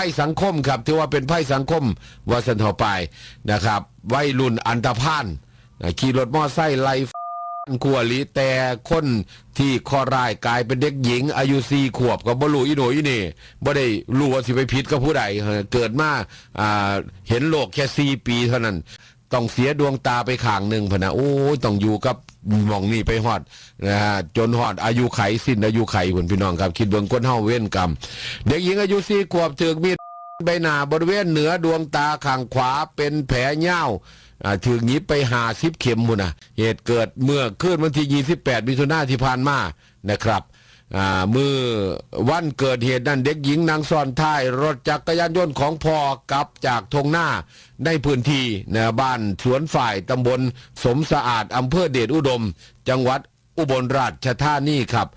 ไพ่สังคมครับที่ว่าเป็นไพ่สังคมวาสันทอไปนะครับวัยรุ่นอันตรพานนะขี่รถมอไซค์ไล่ขัวลีแต่คนที่คอร้ายกลายเป็นเด็กหญิง อายุสี่ขวบกับบลูอีโหนอีนี่บ่ได้รู้ว่าสิไปผิดกับผู้ใดเออเกิดมาเห็นโลกแค่สี่ปีเท่านั้น ต้องเสียดวงตาไปข้างหนึ่งพะนะโอ้ต้องอยู่กับมองนี่ไปฮอดนะฮะจนฮอดอายุไขสิ้นอายุไขผนพี่น้องครับ คิดเบิ่งคนเฮาเว้นกรรม เด็กหญิงอายุสี่ขวบถูกมีดใบหน้าบริเวณเหนือดวงตาข้างขวาเป็นแผลเน่าวถูกหยิบไปหาสิบเข็มมุนะเหตุเกิดเมื่อคืนวันที่ 28 มิถุนายนที่ผ่านมานะครับ มือวันเกิดเหตุนั้นเด็กหญิงนางซ้อนท้าย รถจักรยานยนต์ของพ่อกลับจากทงหน้าในพื้นที่นะบ้านสวนฝ่ายตำบลสมสะอาดอำเภอเดชอุดม จังหวัดอุบลราชธานีครับ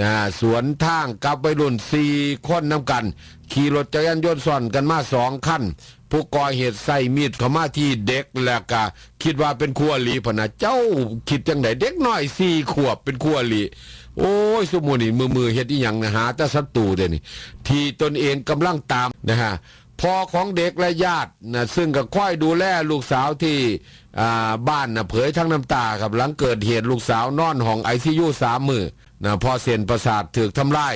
นะสวนทางกับวัยรุ่นสี่คนนำกัน ขี่รถจักรยานยนต์ซ้อนกันมาสองคันผู้ก่อเหตุใส่มีดเข้ามาที่เด็กแล้วก็คิดว่าเป็นคู่อริพนะเจ้าคิดจังไดเด็กน้อยสี่ขวบเป็นคู่อริโอ้ยสมุนี่มือมือเฮ็ดอีหยังนะหาแต่ศัตรูเด้นี่ที่ตนเองกำลังตามนะฮะพ่อของเด็กและญาตินะซึ่งก็ค่อยดูแลลูกสาวที่บ้านนะเผยทั้งน้ำตาครับหลังเกิดเหตุลูกสาวนอนห้องไอซียูสามมือ นะพอเส้นประสาทถูกทำลาย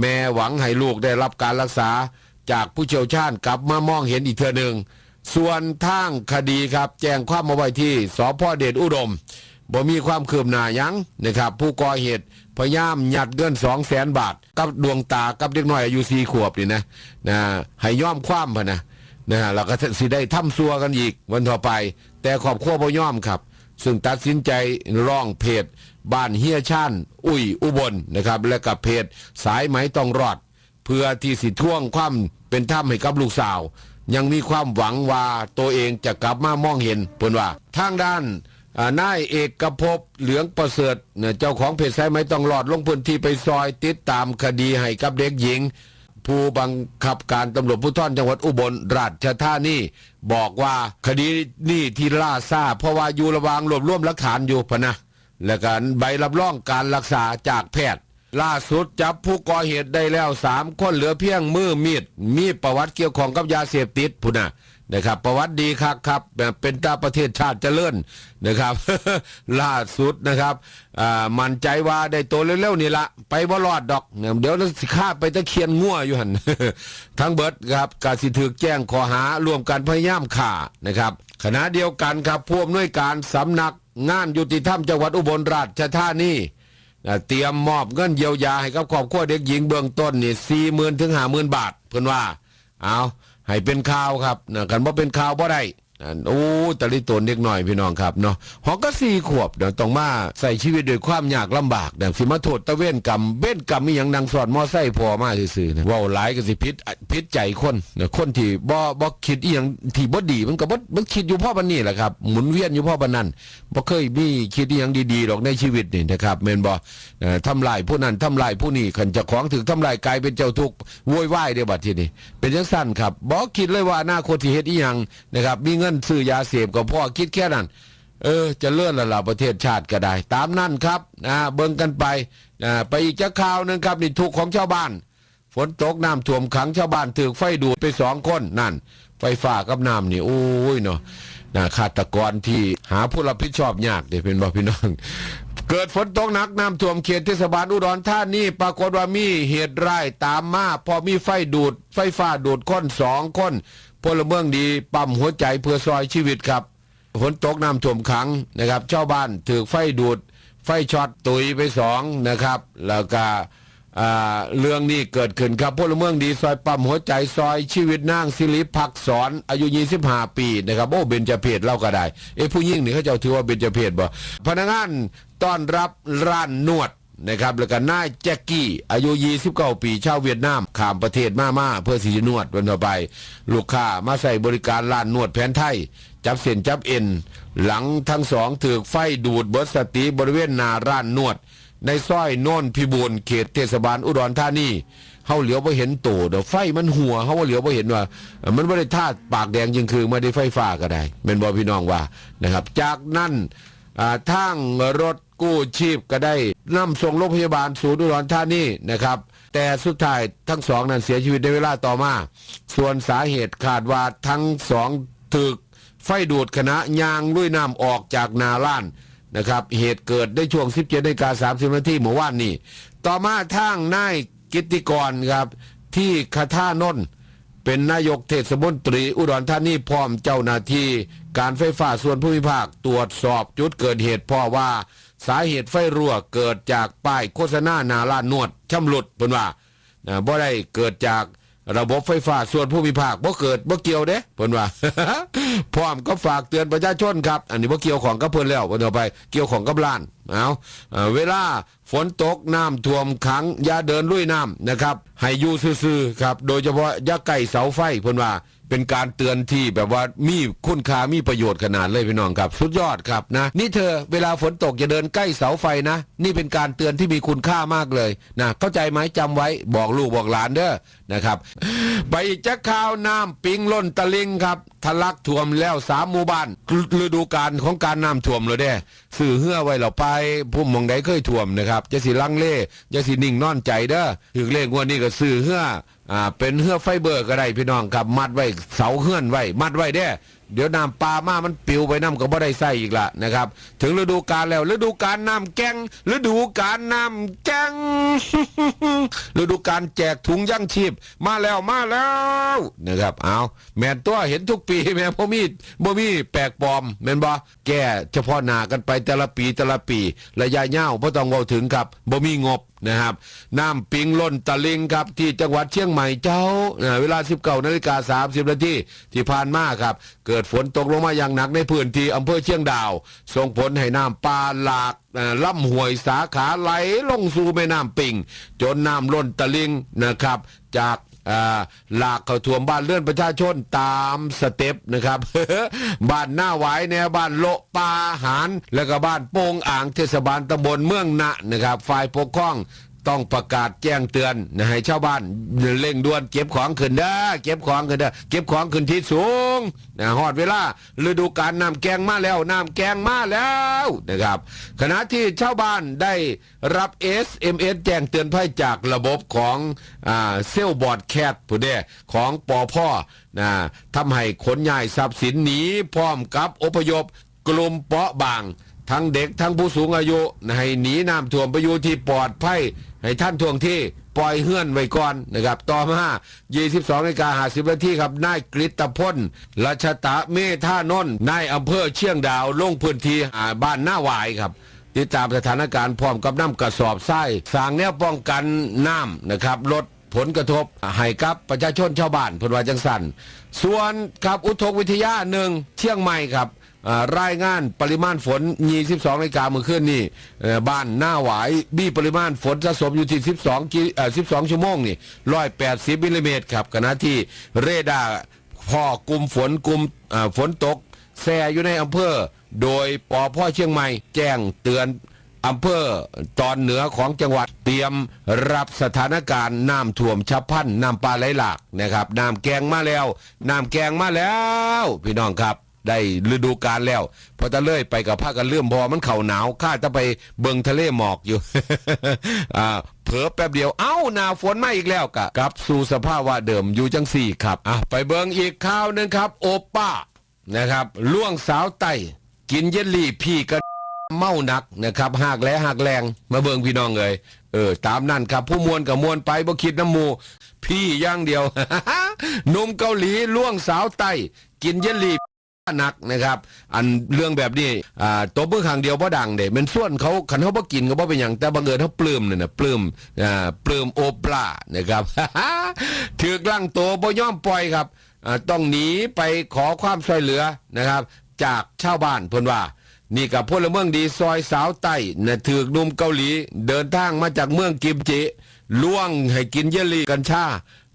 แม่หวังให้ลูกได้รับการรักษา จากผู้เชี่ยวชาญกลับมามองเห็นอีกเทือหนึ่ง ส่วนทางคดีครับ แจ้งความมาไว้ที่สพเดชอุดมบ่มีความคืบหน้ายังนะครับ ผู้ก่อเหตุพยายามหยัดเงินสองแสนบาท กับดวงตากับเด็กน้อยอายุสี่ขวบนี่นะนะให้ย่อมความพะนะนะฮะเราก็สิได้ทำซัวกันอีกวันต่อไป แต่ขอบครัวบ่ย่อมครับ ซึ่งตัดสินใจร้องเพจบ้านเฮียชานอุ้ยอุบลนะครับ และกับเพจสายไหมต้องรอด เพื่อที่สิท่วงความเป็นธรรมให้กับลูกสาว ยังมีความหวังว่าตัวเองจะกลับมามองเห็นเพิ่นว่าทางด้านนายเอกภพเหลืองประเสริฐเนี่ยเจ้าของเพจสายไหมต้องรอดลงพื้นที่ไปซอยติดตามคดีให้กับเด็กหญิง ผู้บังคับการตำรวจภูธรจังหวัดอุบลราชธานีบอกว่าคดีนี้ที่ล่าซาเพราะว่าอยู่ระหว่างรวบรวมหลักฐานอยู่พะนะและการใบรับรองการรักษาจากแพทย์ ล่าสุดจับผู้ก่อเหตุได้แล้วสามคนเหลือเพียงมือมีดมีประวัติเกี่ยวข้องกับยาเสพติดพุ่นนะ นะครับ ประวัติดีครับครับแบบเป็นตาประเทศชาติเจริญนะครับ ล่าสุดนะครับมั่นใจว่าได้โตเร็วๆนี่ละไปบ่รอดดอก เดี๋ยวเราสิฆ่าไปตะเคียนงัวอยู่หันทั้งเบิดครับกาสิถือแจ้งข้อหารวมกันพยายามฆ่านะครับ ขณะเดียวกันครับผู้อำนวยการสำนักงานยุติธรรมจังหวัดอุบลราชธานีเตรียมมอบเงินเยียวยาให้กับครอบครัวเด็กหญิงเบื้องต้นนี่สี่หมื่นถึงห้าหมื่นบาท เพื่อนว่า เอา ให้เป็นข่าวครับนะกันว่าเป็นข่าวบ่ได้ นะโอ้ตะลิตนเด็กหน่อยพี่น้องครับเนาะหอก็สี่ขวบเดี๋ยวต้องมาใส่ชีวิตด้วยความยากลำบากเดี๋ยวสิมาโทษตะเว้นกรรมเว้นกรรมมีอย่างนางสอนมอไซค์พอมาซื่อๆนะว่าหลายก็สิพิษพิษใจคนนะคนที่บ่บ่คิดอีหยังที่บ่ดีมันก็บ่มันคิดอยู่พ่อบันนี่แหละครับหมุนเวียนอยู่พ่อบันนั้นบ่เคยมีคิดอีหยังดีๆหรอกในชีวิตนี่นะครับแม่นบ่เอ่อทำลายผู้นั้นทำลายผู้นี้ขันจะของถึงทำลายกลายเป็นเจ้าทุกข์โวยวายเด้อบัดทีนี้เป็นจังสั้นครับบ่คิดเลยว่าอนาคตที่เฮ็ดอีหยังนะครับมีเงินนซื้อยาเสพก็พอคิดแค่นั้น เออ จะเลื่อนละล่ะประเทศชาติก็ได้ ตามนั่นครับนะเบิ่งกันไปนะไปอีกจะข่าวหนึงครับนี่ทุกของชาวบ้าน ฝนตกน้ำท่วมขังชาวบ้านถูกไฟดูดไปสองคนนั่น ไฟฟ้ากับน้ำนี่โอ้ยเนาะนะฆาตกรที่หาผู้รับผิดชอบยากเดี๋ยวเป็นบ่พี่น้อง เกิดฝนตกหนักน้ำท่วมเขตเทศบาลอุดรธานีปรากฏว่ามีเหตุร้ายตามมาพอมีไฟดูด ไฟฟ้าดูดคนสองคน พลเมืองดีปั๊มหัวใจเพื่อซอยชีวิตครับฝนตกน้ำท่วมขังนะครับชาวบ้านถือไฟดูด ไฟช็อตตุยไปสองนะครับ แล้วก็เรื่องนี้เกิดขึ้นครับพลเมืองดีซอยปั๊มหัวใจซอยชีวิตนางสิริพักษรอายุ 25 ปีนะครับโอ้เบญจเพศเล่าก็ได้เอ้ผู้ยิ่งนี่เขาจ้าถือว่าเบญจเพศบ่พนักงานต้อนรับร้านนวด นะครับแล้วก็นายแจ็คกี้ อายุ 29 ปีชาวเวียดนามข้ามประเทศมามาเพื่อสีนวดวันต่อไป ลูกค้ามาใส่บริการร้านนวดแผนไทย จับเส้นจับเอ็น หลังทั้งสองถือไฟดูดเบิดสติบริเวณหนาร้านนวด ในซอยโน่นพิบูลเขตเทศบาลอุดรธานีเฮาเหลียวไปเห็นโตเดี๋ยวไฟมันหัวเฮาว่าเหลียวไปเห็นว่า มันไม่ได้ท่าปากแดงยิงคือไม่ได้ไฟฟ้าก็ได้เป็นบอพี่น้องว่านะครับ จากนั้นทางรถ กู้ชีพก็ได้นำส่งโรงพยาบาลศูนย์อุดรธานีนะครับ แต่สุดท้ายทั้งสองนั้นเสียชีวิตในเวลาต่อมา ส่วนสาเหตุคาดว่าทั้งสองถึก ไฟดูดขณะยางลุยน้ำออกจากนาล้านนะครับเหตุเกิดได้ช่วง 17นาฬิกา30นาทีเมื่อวานนี้ ต่อมาทางนายกิติกรครับ ที่คาท่านนท์เป็นนายกเทศมนตรีอุดรธานีพร้อมเจ้าหน้าที่ การไฟฟ้าส่วนภูมิภาคตรวจสอบจุดเกิดเหตุพ่อว่า สาเหตุไฟรั่วเกิดจากป้ายโฆษณานาลานวดชำรุดเพิ่นว่าบ่ได้เกิดจากระบบไฟฟ้าส่วนภูมิภาคบ่เกิดบ่เกี่ยวเด้เพิ่นว่าพร้อมก็ฝากเตือนประชาชนครับ อันนี้บ่เกี่ยวของกับเพิ่นแล้วเพิ่นเอาไปเกี่ยวของกับล้านเอาเวลาฝนตกน้ำท่วมขังอย่าเดินลุยน้ำนะครับให้อยู่ซื่อๆครับ โดยเฉพาะอย่าใกล้เสาไฟเพิ่นว่า เป็นการเตือนที่แบบว่ามีคุณค่ามีประโยชน์ขนาดเลยพี่น้องครับสุดยอดครับนะ นี่เธอเวลาฝนตกอย่าเดินใกล้เสาไฟนะ นี่เป็นการเตือนที่มีคุณค่ามากเลยนะเข้าใจไหมจำไว้บอกลูกบอกหลานเด้อ นะครับ ไปอีกจะข่าวน้ำปิงล้นตะลิงครับทะลักท่วมแล้วสามหมู่บ้านฤดูกาลของการน้ำท่วมเลยเด้สื่อเหื่อไว้เราไปพุ่มมองใดเคยท่วมนะครับจะสิลังเล่จะสินิ่งนอนใจเด้อถึงเลขงวดนี้ก็สื่อเหื่ออ่าเป็นเหื่อไฟเบอร์ก็ได้พี่น้องครับ มัดไว้เสาเหื่อนไว้มัดไว้เด้ เดี๋ยวน้ำปลามามันปิวไปน้ำก็บ่ได้ใส่อีกละนะครับ ถึงฤดูกาลแล้วฤดูกาลน้ำแกงฤดูกาลน้ำแกงฤดูกาลแจกถุงยั่งชีพ มาแล้วมาแล้วนะครับเอาแม่นตัวเห็นทุกปีแม่พ่มีบ่มีแปลกปลอมแม่นบ่แก้เฉพาะหน้ากันไปแต่ละปีแต่ละปี ระยะยาวบ่ต้องเว้าถึงครับบ่มีงบ นะครับ น้ำปิงล้นตะลิงครับ ที่จังหวัดเชียงใหม่เจ้าเอ่อเวลา 19นาฬิกา30นาทีที่ผ่านมาครับ เกิดฝนตกลงมาอย่างหนักในพื้นที่อำเภอเชียงดาว ส่งผลให้น้ำปลาหลากล่ำห่วยสาขาไหลลงสู่แม่น้ำปิง จนน้ำล้นตะลิงนะครับ จาก หลากเข้าท่วมบ้านเลื่อนประชาชนตามสเต็ปนะครับ บ้านหน้าหวายแนวบ้านโลปาหาร แล้วก็บ้านโป่งอ่างเทศบาลตำบลเมืองนะนะครับฝ่ายปกครอง ต้องประกาศแจ้งเตือนนะให้ชาวบ้านเร่งด่วนเก็บของขึ้นเด้อเก็บของขึ้นเด้อเก็บของขึ้นที่สูงนะฮอดเวลาฤดูกาลน้ำแกงมาแล้วน้ำแกงมาแล้วนะครับ ขณะที่ชาวบ้านได้รับ SMS แจ้งเตือนภัยจากระบบของอ่าเซลบอร์ดแคทผู้เดของปอพ่อนะทำให้ขนย้ายทรัพย์สินหนีพร้อมกับอพยพกลุ่มเปราะบาง ทั้งเด็กทั้งผู้สูงอายุให้หนีน้ำท่วมไปอยู่ที่ปลอดภัยให้ท่านท่วงที่ปล่อยเฮือนไว้ก่อนนะครับ ต่อมา22นาฬิกา50นาทีครับ นายกฤตพลรัชตะเมธานนท์นายอำเภอเชียงดาวลงพื้นที่หาบ้านหน้าหวายครับ ติดตามสถานการณ์พร้อมกับน้ำกระสอบทรายสางแนวป้องกันน้ำนะครับลดผลกระทบให้กับประชาชนชาวบ้านพนวาจังสัน ส่วนครับอุทกวิทยาหนึ่งเชียงใหม่ครับ รายงานปริมาณฝน22นาฬิกาเมื่อคืนนี่บ้านหน้าหวายมีปริมาณฝนสะสมอยู่ที่ 12กิเอ่อ12 ชั่วโมงนี่180มิลลิเมตรครับขณะที่เรดาร์พอกลุ่มฝนกลุ่มฝนตกแซ่อยู่ในอำเภอ โดยปอพ่อเชียงใหม่ แจ้งเตือนอำเภอตอนเหนือของจังหวัดเตรียมรับสถานการณ์น้ำท่วมฉับพลันน้ำปลาไหลหลากนะครับน้ำแกงมาแล้วน้ำแกงมาแล้ว พี่น้องครับ ได้ฤดูกาลแล้วพอตะเลื่อยไปกับผ้ากันเลื่อมพอมันเข่าหนาวข้าจะไปเบิงทะเลหมอกอยู่อ่าเผลอแป๊บเดียวเอ้าหนาวฝนมาอีกแล้วกะกลับสู่สภาพว่าเดิมอยู่จังสี่ครับอะไปเบิงอีกข่าวหนึ่งครับ โอป้านะครับล่วงสาวไตกินเยลลี่พี่กันเมาหนักนะครับหากแหลหักแรงมาเบิงพี่น้องเลยเออ ตามนั่นครับ ผู้มวลกับมวลไปบ่คิดน้ำมู พี่ย่างเดียวหนุ่มเกาหลีล่วงสาวไตกินเยลลี่ นักนะครับ อันเรื่องแบบนี้อ่าตัวเบื้องข้างเดียวบ่ดังเด้มันส่วนเขาขันเขาบ่กินก็บ่เป็นอย่างแต่บังเอิญเขาปลื้มเนี่ยนะปลื้มอ่าปลื้มโอปลานะครับถือกลั่งโตบ่ย่อมปล่อยครับอ่าต้องหนีไปขอความช่วยเหลือนะครับ จากชาวบ้านเพิ่นว่านี่กับพลเมืองดีซอยสาวไต้นะถือกนุ่มเกาหลี เดินทางมาจากเมืองกิมจิล่วงให้กินเยลลี่กัญชา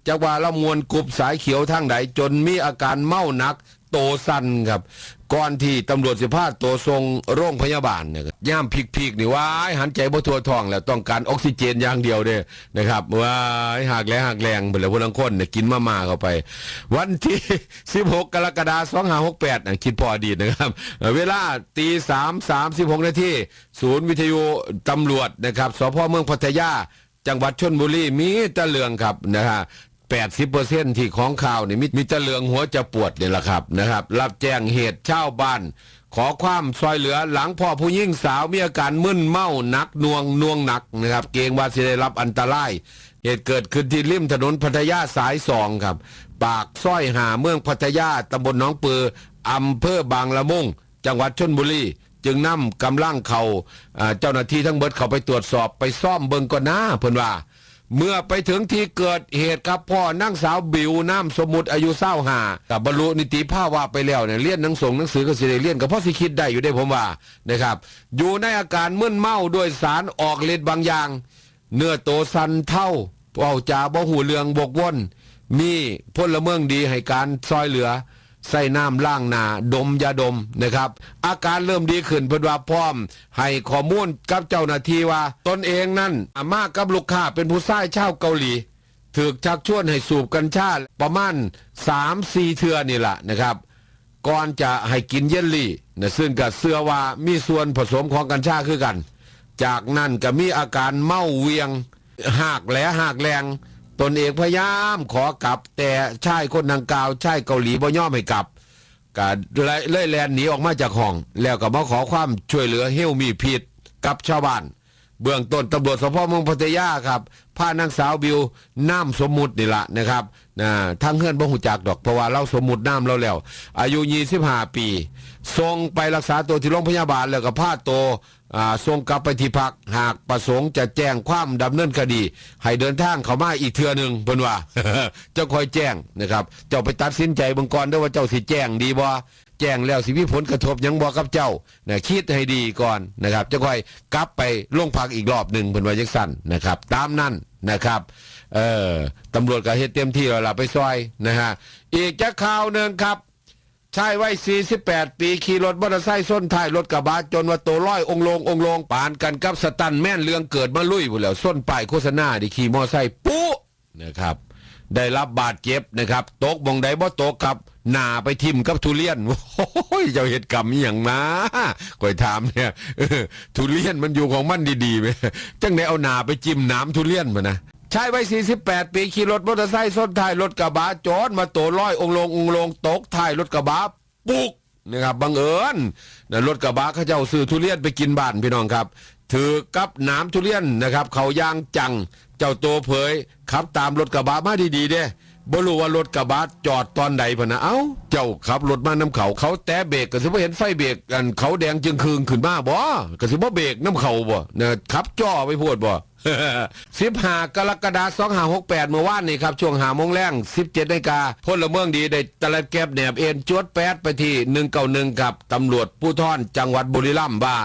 จากว่าละมวลกรุบสายเขียวทางใดจนมีอาการเมาหนัก โตสันครับ ก่อนที่ตำรวจสิพาตัวทรงโรงพยาบาลเนี่ยย่ามพิกๆนี่ว้ายหันใจบ่ทัวทองแล้วต้องการออกซิเจนอย่างเดียวเด้นะครับว้ายหักแรงหักแรงเบิ่แล้วพลังคนเนี่ยกินมามาเข้าไป วันที่ 16 กรกฎาคม2568นะคิดพออดีตนะครับ เวลาตี3 36นาทีศูนย์วิทยุตำรวจนะครับสพเมืองพัทยาจังหวัดชนบุรีมีตะเลืองครับนะฮะ 80%ที่ของข่าวนี่มีมีตะเลืองหัวจะปวดเนี่ยแหละครับนะครับ รับแจ้งเหตุเช่าวบ้าน ขอความซอยเหลือหลังพ่อผู้ยิ่งสาวมีอาการมึนเมาหนักน่วงน่วงหนักนะครับ เกรงว่าจะได้รับอันตราย เหตุเกิดขึ้นที่ริมถนนพัทยาสายสองครับ ปากซ้อยหาเมืองพัทยาตำบลหนองปืออำเภอบางละมุงจังหวัดชนบุรีจึงนำกำลังเขา่าเจ้าหน้าที่ทั้งเบิดเขาไปตรวจสอบไปซ่อมเบิงก่อนหน้าเพิ่นว่า เมื่อไปถึงที่เกิดเหตุครับพ่อนั่งสาวบิวน้ำสมุดอายุเศร้าหากับบรรลุนิติภาวะไปแล้วเนี่ยเรียนหนังส่งหนังสือก็สิได้เรียนกับพ่อสิคิดได้อยู่ได้ผมว่านะครับ อยู่ในอาการมึนเมาด้วยสารออกฤทธิ์บางอย่าง เนื้อโตสันเท่าเป่าจาบ่หูเรืองบกวนมีพลเมืองดีให้การซอยเหลือ ใส่น้ำล้างหนาดมยาดมนะครับ อาการเริ่มดีขึ้นเพิ่นว่าพร้อม ให้ข้อมูลกับเจ้าหน้าที่ว่า ตนเองนั่นมากับลูกค้าเป็นผู้ชายชาวเกาหลีถูกชักชวนให้สูบกัญชาประมาณ3-4เทือนี่แหละนะครับก่อนจะให้กินเยลลี่นะซึ่งกับเสื้อว่ามีส่วนผสมของกัญชาคือกัน จากนั้นก็มีอาการเมาเวียง หากแหลหากแรง ตนเองพยายามขอกลับ แต่ชายคนดังกล่าวชายเกาหลีบ่ยอมให้กลับก็เลยเลยแลนหนีออกมาจากห้อง แล้วก็มาขอความช่วยเหลือเฮลมีผิดกับชาวบ้าน เบื้องต้นตำรวจสพเมืองพัทยาครับ พานางสาวบิวน้ำสมมุตินี่ละนะครับนะทั้งเฮือนบ่หูจักดอกเพราะว่าเราสมมุติน้ำเราแล้ว อายุ25ปีส่งไปรักษาตัวที่โรงพยาบาลแล้วก็พาตัวอ่าส่งกลับไปที่พักหากประสงค์จะแจ้งความดำเนินคดี ให้เดินทางเข้ามาอีกเทือหนึ่งเพิ่นว่าเจ้าคอยแจ้งนะครับ เจ้าไปตัดสินใจบางก่อนเด้วยว่าเจ้าสิแจ้งดีบ่ แจ้งแล้วสิมีผลกระทบยังบอกกับเจ้านะคิดให้ดีก่อนนะครับจะค่อยกลับไปโรงพักอีกรอบหนึ่งเป็นว่าจังสั้นนะครับ ตามนั้นนะครับเอ่อตำรวจก็เฮ็ดเต็มที่แล้วล่ะไปซอยนะฮะอีกจะข่าวหนึ่งครับชายวัย 48 ปีขี่รถมอเตอร์ไซค์ส้นท้ายรถกระบะจนว่าตัวร้อยองลงองลงปานกันกับสตันแม่นเรื่องเกิดมาลุยพุ่นแล้วส้นป้ายโฆษณาดิขี่มอเตอร์ไซค์ปุ๊นะครับได้รับบาดเจ็บนะครับ ตกบงใดบ่ตกครับ หนาไปทิมกับทุเรียนโอ้ยเจ้าเหตุกรรมอย่างมาก่อยถามเนี่ยทุเรียนมันอยู่ของมันดีๆไหมจังได้เอาหนาไปจิ้มน้ำทุเรียนมานะชายวัย48 ปีขี่รถมอเตอร์ไซค์ส้นท้ายรถกระบะจอดมาโตร้อยองลงองลงตกท้ายรถกระบะปุกนะครับบังเอิญนะรถกระบะเขาเจ้าซื้อทุเรียนไปกินบ้านพี่น้องครับ ถือกับน้ำทุเรียนนะครับ เขายางจัง เจ้าโตเผยขับตามรถกระบะมาดีๆเด้ บ่รู้ว่ารถกระบะจอดตอนใดพะนะเอ้า เจ้าขับรถมาน้ำเขาเขาแตะเบรกก็สิบ่เห็นไฟเบรกอันเขาแดงจึงคืงขึ้นมาบ่ก็สิบ่เบรกน้ำเขาบ่นะขับจ่อไปพูดบ่ สิบหากรกฎาคม2568เมื่อวานนี้ครับ ช่วงหาโมงแรง17นาฬิกาพลเมืองดีได้ตะละแก็บแหนบเอ็นจวดแปดไปที่191กับตำรวจผู้ท่อนจังหวัดบุรีรัมย์ว่า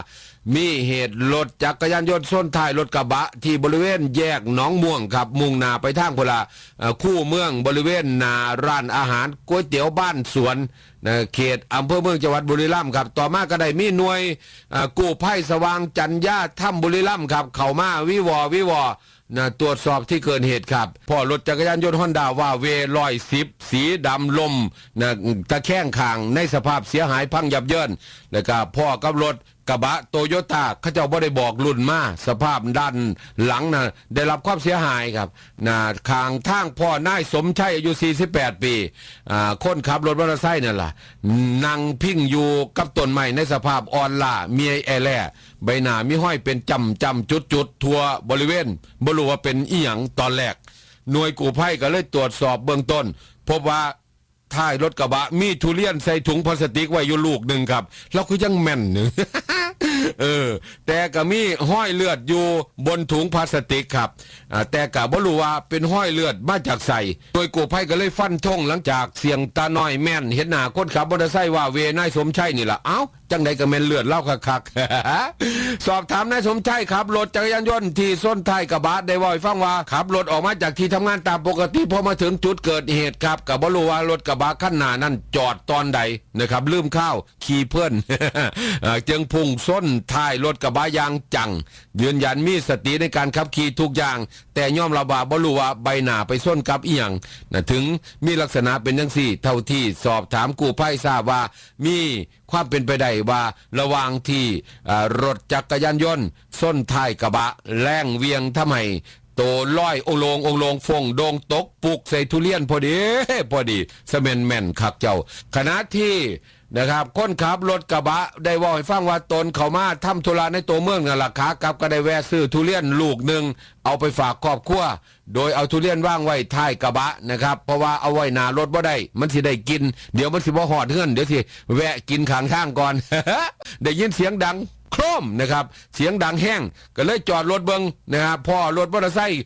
มีเหตุรถจักรยานยนต์ส้นท้ายรถกระบะ ที่บริเวณแยกหนองม่วงครับ มุ่งหน้าไปทางพละเอ่อคู่เมืองบริเวณนาร้านอาหารก๋วยเตี๋ยวบ้านสวน นะเขตอำเภอเมืองจังหวัดบุรีรัมย์ครับ ต่อมาก็ได้มีหน่วยกู้ภัยสว่างจันยาถ้ำบุรีรัมย์ครับ เข้ามาวิวอวิวอ นะตรวจสอบที่เกิดเหตุครับพ่อรถจักรยานยนต์ฮอนด้าว่าเวลอยสิบสีดำลมนะตะแคงขางในสภาพเสียหายพังยับเยินแล้วก็พ่อกับรถกระบะโตโยต้าเขาเจ้าบ่ได้บอกรุ่นมาสภาพด้านหลังนะได้รับความเสียหายครับนะขางทางพ่อนายสมชัยอายุ 48 ปีอ่าคนขับรถมอเตอร์ไซค์นั่นล่ะนั่งพิงอยู่กับต้นไม้ในสภาพอ่อนล่าเมียแอแล่ ใบหน้ามีห้อยเป็นจำจำจุดจุดทั่วบริเวณบรูว่าเป็นอีหยังตอนแรก หน่วยกู้ภัยก็เลยตรวจสอบเบื้องต้น พบว่าท้ายรถกระบะมีทุเรียนใส่ถุงพลาสติกไว้อยู่ลูกหนึ่งครับ แล้วคือยังแม่นหนึ่งเออ แต่ก็มีห้อยเลือดอยู่บนถุงพลาสติกครับแต่ก็บ่รู้ว่าเป็นห้อยเลือดมาจากใส่โดยกู้ภัยก็เลยฟันธงหลังจากเสียงตาน้อยแม่น เห็นหน้าคนขับมอเตอร์ไซค์ว่าเวนายสมชัยนี่ละเอ้า จังใดก็แม่นเลือดเล่าคักๆสอบถามนายสมชัยครับรถจักรยานยนต์ที่ส้นท้ายกระบะได้ว่าให้ฟังว่าขับรถออกมาจากที่ทำงานตามปกติพอมาถึงจุดเกิดเหตุครับกับบรูว่ารถกระบะขั้นหน้านั้นจอดตอนใดนะครับลืมข้าวขี่เพื่อนจึงพุ่งส้นท้ายรถกระบะยางจัง ยืนยันมีสติในการขับขี่ทุกอย่าง แต่ย่อมระบาบรูว่าใบหน้าไปส้นกับอีหยังนะถึงมีลักษณะเป็นจังสี่ เท่าที่สอบถามกูภัยทราบว่ามีความเป็นไปได้ว่าระหว่างที่รถจักรยานยนต์ส้นท้ายกระบะแล่งเวียงทำไมโตล้อยองลงองลงฟงโดงตกปุกใส่ทุเรียนพอดี พอดีสเมนแม่นคักเจ้าขณะที่ นะครับคนขับรถกระบะได้ว่าให้ฟังว่าตนเขามาทำธุระในตัวเมืองนั่นล่ะขากลับก็ได้แวะซื้อทุเรียนลูกหนึ่งเอาไปฝากครอบครัวโดยเอาทุเรียนว่างไว้ท้ายกระบะนะครับ เพราะว่าเอาไว้หนารถบ่ได้ มันสิได้กิน เดี๋ยวมันสิบ่หอดเฮือนเดี๋ยวสิแวะกินข้างทางก่อน ได้ยินเสียงดังโครมนะครับ เสียงดังแห้งก็เลยจอดรถเบิงนะครับพ่อรถมอเตอร์ไซค์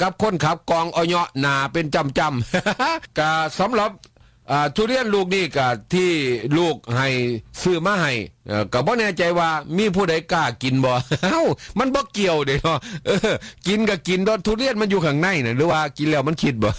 กับคนขับกองออยหนาเป็นจำจำก็สำหรับ อ่าทุเรียนลูกนี่กับที่ลูกให้ซื้อมาให้เอ่อก็บ่แน่ใจว่ามีผู้ใดกล้ากินบ่ เอ้ามันบ่เกี่ยวเด้เนาะเออกินก็กินดอกทุเรียนมันอยู่ข้างในน่ะหรือว่ากินแล้วมันคิดบ่